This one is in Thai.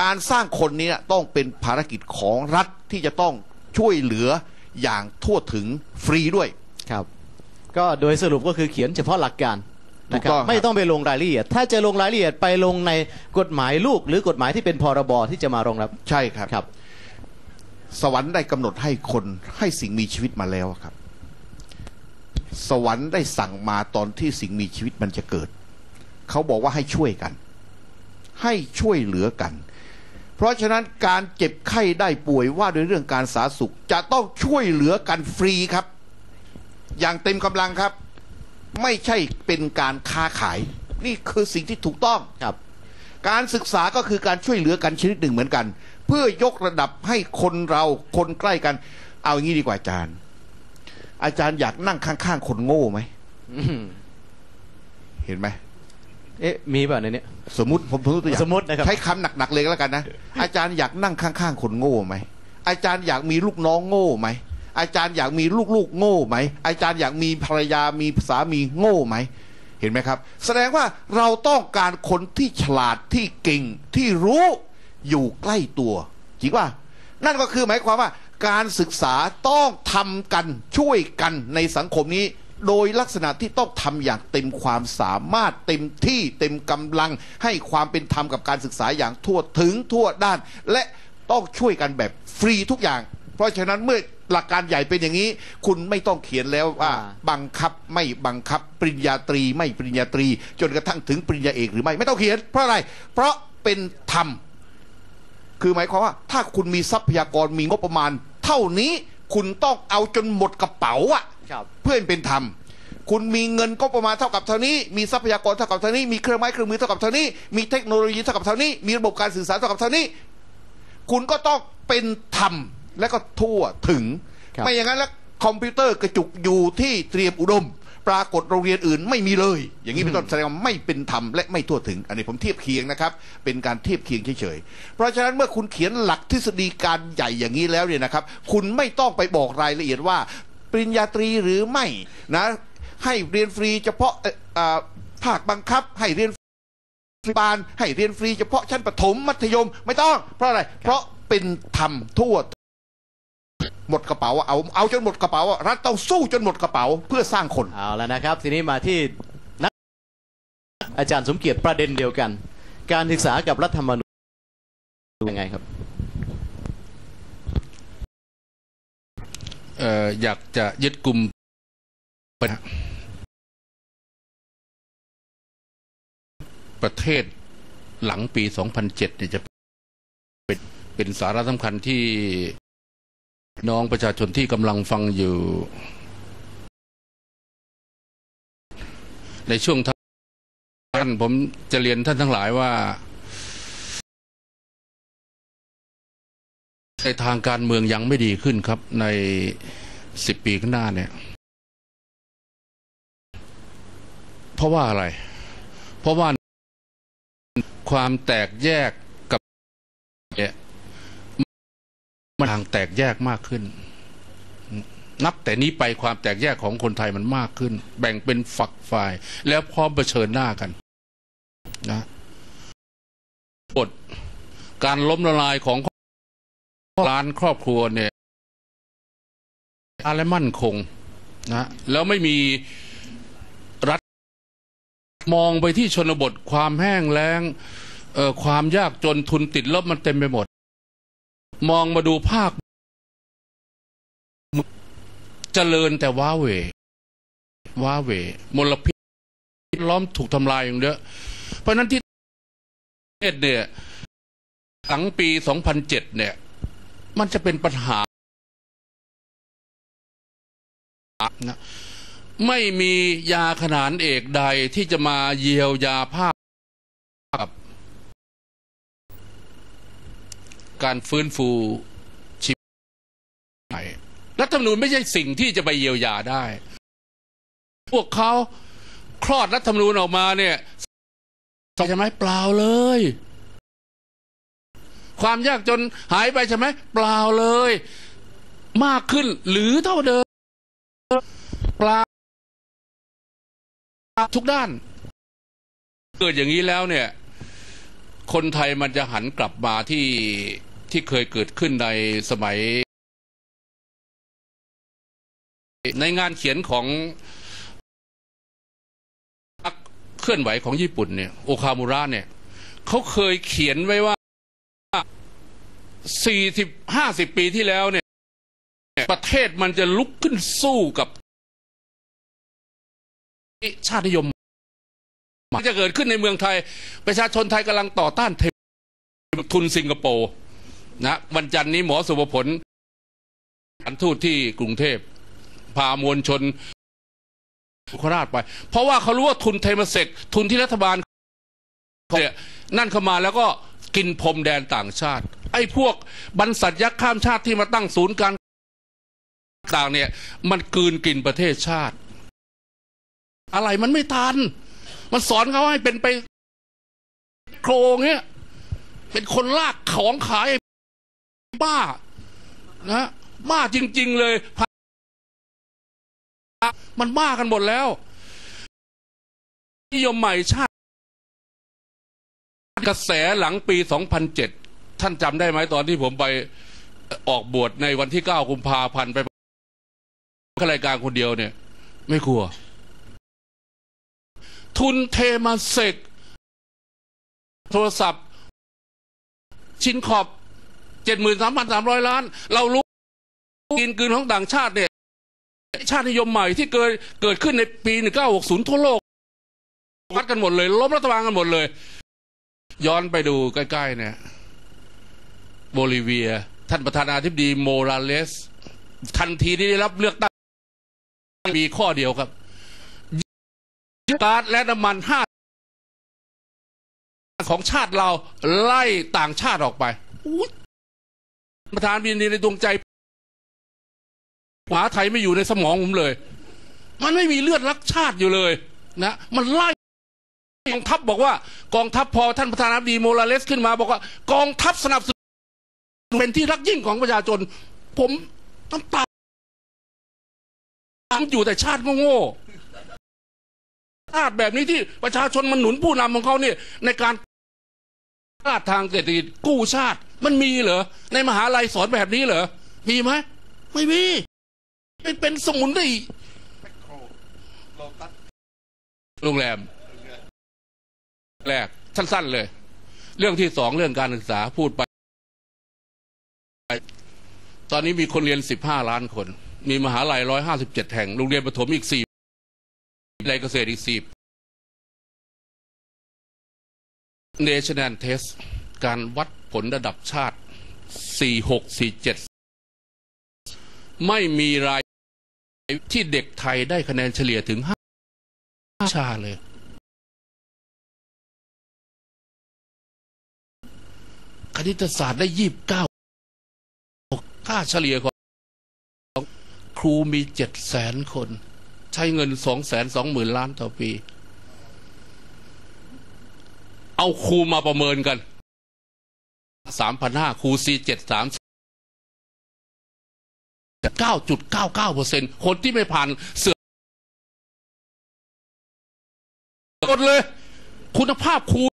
การสร้างคนเนี้ต้องเป็นภารกิจของรัฐที่จะต้องช่วยเหลืออย่างทั่วถึงฟรีด้วยครับ ก็โดยสรุปก็คือเขียนเฉพาะหลักการถูนะกครับต้องครับไม่ต้องไปลงรายละเอียด ถ้าจะลงรายละเอียดไปลงในกฎหมายลูก หรือกฎหมายที่เป็นพรบที่จะมารองรับใช่ครับครับ สวรรค์ได้กำหนดให้คนให้สิ่งมีชีวิตมาแล้วครับ สวรรค์ได้สั่งมาตอนที่สิ่งมีชีวิตมันจะเกิด เขาบอกว่าให้ช่วยกัน ให้ช่วยเหลือกัน เพราะฉะนั้นการเจ็บไข้ได้ป่วยว่าด้วยเรื่องการสาธารณสุข จะต้องช่วยเหลือกันฟรีครับ อย่างเต็มกำลังครับ ไม่ใช่เป็นการค้าขาย นี่คือสิ่งที่ถูกต้องครับ การศึกษาก็คือการช่วยเหลือกันชนิดหนึ่งเหมือนกัน เพื่อยกระดับให้คนเราคนใกล้กัน เอาอย่างนี้ดีกว่าอาจารย์ อาจารย์อยากนั่งข้างๆคนโง่ไหมอืมเห็นไหม เอ๊ะมีป่ะในเนี้ยสมมติผมผมยกตัวอย่างสมมุตินะครับ ใช้คำหนักๆเลยก็แล้วกันนะอาจารย์อยากนั่งข้างๆคนโง่ไหมอาจารย์อยากมีลูกน้องโง่ไหมอาจารย์อยากมีลูกๆโง่ไหมอาจารย์อยากมีภรรยามีสามีโง่ไหมเห็นไหมครับ แสดงว่าเราต้องการคนที่ฉลาดที่เก่งที่รู้อยู่ใกล้ตัวจริงป่ะนั่นก็คือหมายความว่าการศึกษาต้องทำกันช่วยกันในสังคมนี้ โดยลักษณะที่ต้องทำอย่างเต็มความสามารถเต็มที่เต็มกำลัง ให้ความเป็นธรรมกับการศึกษาอย่างทั่วถึงทั่วด้าน และต้องช่วยกันแบบฟรีทุกอย่าง เพราะฉะนั้นเมื่อหลักการใหญ่เป็นอย่างนี้ คุณไม่ต้องเขียนแล้วว่าอ่าบังคับไม่บังคับปริญญาตรีไม่ปริญญาตรี จนกระทั่งถึงปริญญาเอกหรือไม่ไม่ต้องเขียน เพราะอะไร เพราะเป็นธรรมคือหมายความว่า ถ้าคุณมีทรัพยากรมีงบประมาณ เท่านี้คุณต้องเอาจนหมดกระเป๋าอะครับ เพื่อให้เป็นธรรมคุณมีเงินก็ประมาณเท่ากับเท่านี้ มีทรัพยากรเท่ากับเท่านี้ มีเครื่องไม้เครื่องมือเท่ากับเท่านี้ มีเทคโนโลยีเท่ากับเท่านี้ มีระบบการสื่อสารเท่ากับเท่านี้ คุณก็ต้องเป็นธรรมและก็ทั่วถึงครับไม่อย่างนั้นแล้วคอมพิวเตอร์กระจุกอยู่ที่เตรียมอุดม ปรากฏโรงเรียนอื่นไม่มีเลย อย่างนี้เป็นต้นแสดงว่าไม่เป็นธรรมและไม่ทั่วถึง อันนี้ผมเทียบเคียงนะครับ เป็นการเทียบเคียงเฉยๆ เพราะฉะนั้นเมื่อคุณเขียนหลักทฤษฎีการใหญ่อย่างนี้แล้วเนี่ยนะครับ คุณไม่ต้องไปบอกรายละเอียดว่า ปริญญาตรีหรือไม่นะให้เรียนฟรีเฉพาะภาคบังคับให้เรียนฟรีบาลให้เรียนฟรีเฉพาะชั้นประถมมัธยมไม่ต้อง เพราะอะไร เพราะเป็นธรรมทั่วหมดกระเป๋าเอาเอาจนหมดกระเป๋ารัฐต้องสู้จนหมดกระเป๋าเพื่อสร้างคนเอาแล้วนะครับ ทีนี้มาที่นักอาจารย์สมเกียรติประเด็นเดียวกัน การศึกษากับรัฐธรรมนูญยังไงครับ อยากจะยึดกลุ่มประประเทศหลังปี 2007เนี่ยจะเป็นเป็นสาระสำคัญที่น้องประชาชนที่กำลังฟังอยู่ ในช่วงท่านผมจะเรียนท่านทั้งหลายว่า ในทางการเมืองยังไม่ดีขึ้นครับในสิบปีข้างหน้าเนี่ย เพราะว่าอะไร เพราะว่าความแตกแยกกับเนี่ยมันทางแตกแยกมากขึ้น นับแต่นี้ไปความแตกแยกของคนไทยมันมากขึ้น แบ่งเป็นฝักฝ่าย แล้วพร้อมเผชิญหน้ากันนะบทการล้มละลายของ ร้านครอบครัวเนี่ยอะไรมั่นคงนะแล้วไม่มีรัฐมองไปที่ชนบทความแห้งแล้งเอ่อความยากจนทุนติดลบมันเต็มไปหมด มองมาดูภาคเจริญแต่ว้าเหวว้าเหวมลพิษล้อมถูกทำลายอย่างเยอะเพราะฉะนั้นที่ประเทศเนี่ยหลังปี 2007 เนี่ย มันจะเป็นปัญหานะไม่มียาขนานเอกใดที่จะมาเยียวยาภาพการฟื้นฟูชีวิตใหม่รัฐธรรมนูญไม่ใช่สิ่งที่จะไปเยียวยาได้ พวกเขาคลอดรัฐธรรมนูญออกมาเนี่ยใช่ไหมเปล่าเลย ความยากจนหายไปใช่ไหมเปล่าเลย มากขึ้นหรือเท่าเดิมเปล่าทุกด้าน เกิดอย่างนี้แล้วเนี่ย คนไทยมันจะหันกลับมาที่ที่เคยเกิดขึ้นในสมัย ในงานเขียนของเคลื่อนไหวของญี่ปุ่นเนี่ย โอคามุระเนี่ย เขาเคยเขียนไว้ว่า สี่สิบห้าสิบปีที่แล้วเนี่ย ประเทศมันจะลุกขึ้นสู้กับชาตินิยมมันจะเกิดขึ้นในเมืองไทย ประชาชนไทยกำลังต่อต้านเททุนสิงคโปร์นะวันจันทร์นี้หมอสุภผลอันทูตที่กรุงเทพพามวลชนโคราชไป เพราะว่าเขารู้ว่าทุนเทมเซกทุนที่รัฐบาลเนี่ยนั่นเข้ามาแล้วก็กินพรมแดนต่างชาติ ไอ้พวกบรรษัทยักษ์ข้ามชาติที่มาตั้งศูนย์การต่างเนี่ย มันกืนกินประเทศชาติ อะไรมันไม่ทัน มันสอนเขาให้เป็นไปโครงเนี้ยเป็นคนลากของขายบ้านะบ้าจริง ๆ เลย มันบ้ากันหมดแล้วนิยมใหม่ชาติ กระแสหลังปี 2007 ท่านจำได้ไหมตอนที่ผมไปออกบวชในวันที่9กุมภาพันธ์ไปข้ารายการคนเดียวเนี่ย ไม่กลัว ทุนเทมาเซกโทรศัพท์ ชิ้นขอบเจ็ดหมื่นสามพันสามร้อยล้าน เรารู้กินกืนของต่างชาติเนี่ย ชาตินิยมใหม่ที่เกิดเกิดขึ้นในปีหนึ่งเก้าหกศูนย์ทั่วโลกวัดกันหมดเลยล้มรัฐบาลกันหมดเลย ย้อนไปดูใกล้ ๆ เนี่ย โบลิเวีย ท่านประธานาธิบดีโมราเลส ทันทีที่ได้รับเลือกตั้งมีข้อเดียวครับก๊าซและน้ำมันห้าของชาติเราไล่ต่างชาติออกไปประธานบินดีในดวงใจหมาไทยไม่อยู่ในสมองผมเลย มันไม่มีเลือดรักชาติอยู่เลยนะมันไล่กองทัพบอกว่ากองทัพพอท่านประธานาธิบดีโมราเลสขึ้นมา บอกว่ากองทัพสนับสนุน เป็นที่รักยิ่งของประชาชน ผมน้ำตาอยู่แต่ชาติโง่ๆชาติแบบนี้ที่ประชาชนมันหนุนผู้นำของเขาเนี่ย ในการชาติทางเศรษฐกิจกู้ชาติ มันมีเหรอ ในมหาลัยสอนแบบนี้เหรอ มีไหม ไม่มี เป็นเป็นสมุนได้โรงแรม แรกสั้นๆเลย เรื่องที่สองเรื่องการศึกษาพูดไป ตอนนี้มีคนเรียนสิบห้าล้านคน มีมหาลัยร้อยห้าสิบเจ็ดแห่ง โรงเรียนประถมอีกสี่ในเกษตรอีกสี่ National Test การวัดผลระดับชาติ 46 47 ไม่มีรายที่เด็กไทยได้คะแนนเฉลี่ยถึง 5 ชาเลย คณิตศาสตร์ได้ 29 ค่าเฉลี่ยของครูมี7แสนคน ใช้เงิน2 2 0 0 0 0ล้านต่อปี เอาครูมาประเมินกันสามพันห้าครูซีเจ็ดสามเก้าจุดเก้าเก้าเปอร์เซ็นคนที่ไม่ผ่านเสือหมดเลย คุณภาพครู